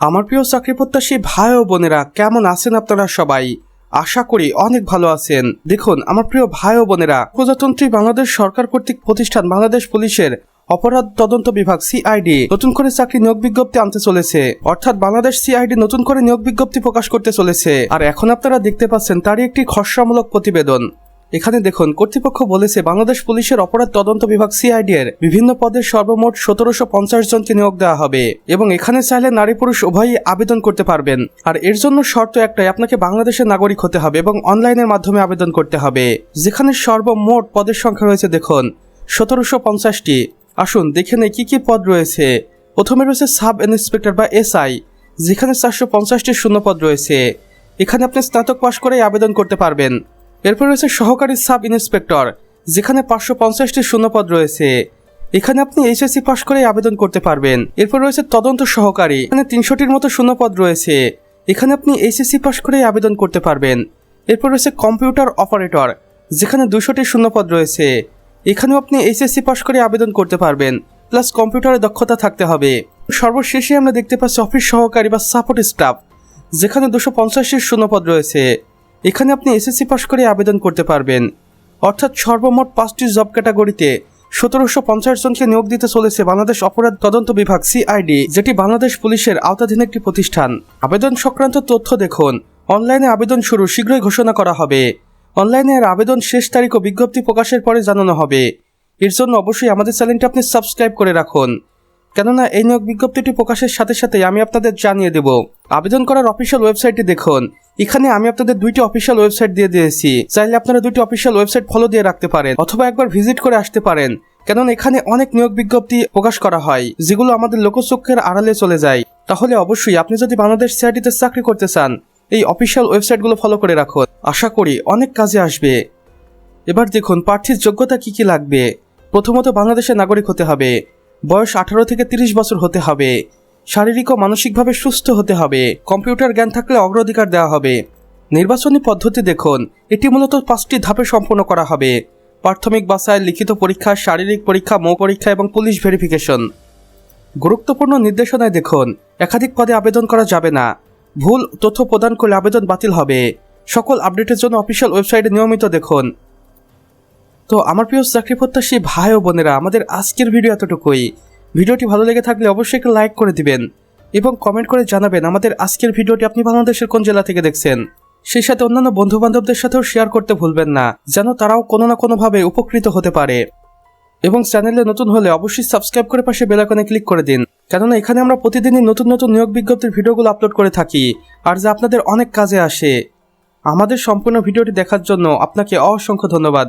আমার প্রিয় চাকরি প্রত্যাশী ভাই ও বোনেরা, কেমন আছেন আপনারা সবাই? আশা করি অনেক ভালো আছেন। দেখুন, আমার প্রিয় ভাই ও বোনেরা, প্রজাতন্ত্রী বাংলাদেশ সরকার কর্তৃক প্রতিষ্ঠান বাংলাদেশ পুলিশের অপরাধ তদন্ত বিভাগ সিআইডি নতুন করে চাকরি নিয়োগ বিজ্ঞপ্তি আনতে চলেছে। অর্থাৎ বাংলাদেশ সিআইডি নতুন করে নিয়োগ বিজ্ঞপ্তি প্রকাশ করতে চলেছে। আর এখন আপনারা দেখতে পাচ্ছেন তারই একটি খসড়ামূলক প্রতিবেদন। এখানে দেখুন, কর্তৃপক্ষ বলেছে বাংলাদেশ পুলিশের অপরাধ তদন্ত বিভাগ সিআইডি এর বিভিন্ন পদের সর্বমোট সতেরোশো পঞ্চাশ জনকে নিয়োগ দেওয়া হবে এবং এখানে চাইলে নারী পুরুষ উভয়ই আবেদন করতে পারবেন। আর এর জন্য শর্ত একটাই, আপনাকে বাংলাদেশের নাগরিক হতে হবে এবং অনলাইনের মাধ্যমে আবেদন করতে হবে। যেখানে সর্বমোট পদের সংখ্যা রয়েছে, দেখুন, সতেরোশো পঞ্চাশটি। আসুন, দেখে নেই কি কি পদ রয়েছে। প্রথমে রয়েছে সাব ইন্সপেক্টর বা এসআই যেখানে চারশো পঞ্চাশটি শূন্যপদ রয়েছে। এখানে আপনি স্নাতক পাশ করেই আবেদন করতে পারবেন। এরপর রয়েছে সহকারী সাব ইন্সপেক্টর, যেখানে পাঁচশো পঞ্চাশটি শূন্যপদ রয়েছে। এখানে আপনি এইচএসসি পাশ করেই আবেদন করতে পারবেন। এরপর রয়েছে তদন্ত সহকারী, এখানে তিনশোটির মতো শূন্যপদ রয়েছে। এখানে আপনি এইচএসসি পাশ করেই আবেদন করতে পারবেন। এরপর রয়েছে কম্পিউটার অপারেটর, যেখানে দুশোটি শূন্যপদ রয়েছে। এখানেও আপনি এইচএসসি পাশ করে আবেদন করতে পারবেন, প্লাস কম্পিউটারে দক্ষতা থাকতে হবে। সর্বশেষে আমরা দেখতে পাচ্ছি অফিস সহকারী বা সাপোর্ট স্টাফ, যেখানে দুশো পঞ্চাশটির শূন্যপদ রয়েছে। এখানে আপনি এসএসসি পাশ করে আবেদন করতে পারবেন। অর্থাৎ সর্বমোট পাঁচটি জব ক্যাটাগরিতে সতেরোশো পঞ্চাশ জনকে নিয়োগ দিতে চলেছে বাংলাদেশ অপরাধ তদন্ত বিভাগ সিআইডি যেটি বাংলাদেশ পুলিশের আওতাধীন একটি প্রতিষ্ঠান। আবেদন সংক্রান্ত তথ্য দেখুন। অনলাইনে আবেদন শুরু শীঘ্রই ঘোষণা করা হবে। অনলাইনে এর আবেদন শেষ তারিখ ও বিজ্ঞপ্তি প্রকাশের পরে জানানো হবে। এর জন্য অবশ্যই আমাদের চ্যানেলটি আপনি সাবস্ক্রাইব করে রাখুন। কেননা এই নিয়োগ বিজ্ঞপ্তিটি প্রকাশের সাথে সাথে আমি আপনাদের জানিয়ে দেব। আবেদন করার অফিসিয়াল ওয়েবসাইটটি দেখুন। এখানে আমি আপনাদের দুইটি অফিসিয়াল ওয়েবসাইট দিয়ে দিয়েছি। চাইলে আপনারা দুইটি অফিসিয়াল ওয়েবসাইট ফলো দিয়ে রাখতে পারেন অথবা একবার ভিজিট করে আসতে পারেন। কেননা এখানে অনেক নিয়োগ বিজ্ঞপ্তি প্রকাশ করা হয়, যেগুলো আমাদের লোকচক্ষের আড়ালে চলে যায়। তাহলে অবশ্যই আপনি যদি বাংলাদেশ সিআইডিতে চাকরি করতে চান, এই অফিসিয়াল ওয়েবসাইটগুলো ফলো করে রাখুন। আশা করি অনেক কাজে আসবে। এবার দেখুন, প্রার্থীর যোগ্যতা কি কি লাগবে? প্রথমত বাংলাদেশের নাগরিক হতে হবে। বয়স আঠারো থেকে তিরিশ বছর হতে হবে। শারীরিক ও মানসিকভাবে সুস্থ হতে হবে। কম্পিউটার জ্ঞান থাকলে অগ্রাধিকার দেওয়া হবে। নির্বাচনী পদ্ধতি দেখুন। এটি মূলত পাঁচটি ধাপে সম্পন্ন করা হবে। প্রাথমিক বাসায় লিখিত পরীক্ষা, শারীরিক পরীক্ষা, মৌ পরীক্ষা এবং পুলিশ ভেরিফিকেশন। গুরুত্বপূর্ণ নির্দেশনায় দেখুন, একাধিক পদে আবেদন করা যাবে না। ভুল, তথ্য প্রদান করলে আবেদন বাতিল হবে। সকল আপডেটের জন্য অফিসিয়াল ওয়েবসাইটে নিয়মিত দেখুন। তো আমার প্রিয় চাকরি প্রত্যাশী ভাই ও বোনেরা, আমাদের আজকের ভিডিও এতটুকুই। ভিডিওটি ভালো লেগে থাকলে অবশ্যই একটা লাইক করে দিবেন এবং কমেন্ট করে জানাবেন আমাদের আজকের ভিডিওটি আপনি বাংলাদেশের কোন জেলা থেকে দেখছেন। সেই সাথে অন্যান্য বন্ধু বান্ধবদের সাথেও শেয়ার করতে ভুলবেন না, যেন তারাও কোনো না কোনোভাবে উপকৃত হতে পারে। এবং চ্যানেলে নতুন হলে অবশ্যই সাবস্ক্রাইব করে পাশে বেল আইকনে ক্লিক করে দিন, কেননা এখানে আমরা প্রতিদিনই নতুন নতুন নিয়োগ বিজ্ঞপ্তির ভিডিওগুলো আপলোড করে থাকি, আর যা আপনাদের অনেক কাজে আসে। আমাদের সম্পূর্ণ ভিডিওটি দেখার জন্য আপনাকে অসংখ্য ধন্যবাদ।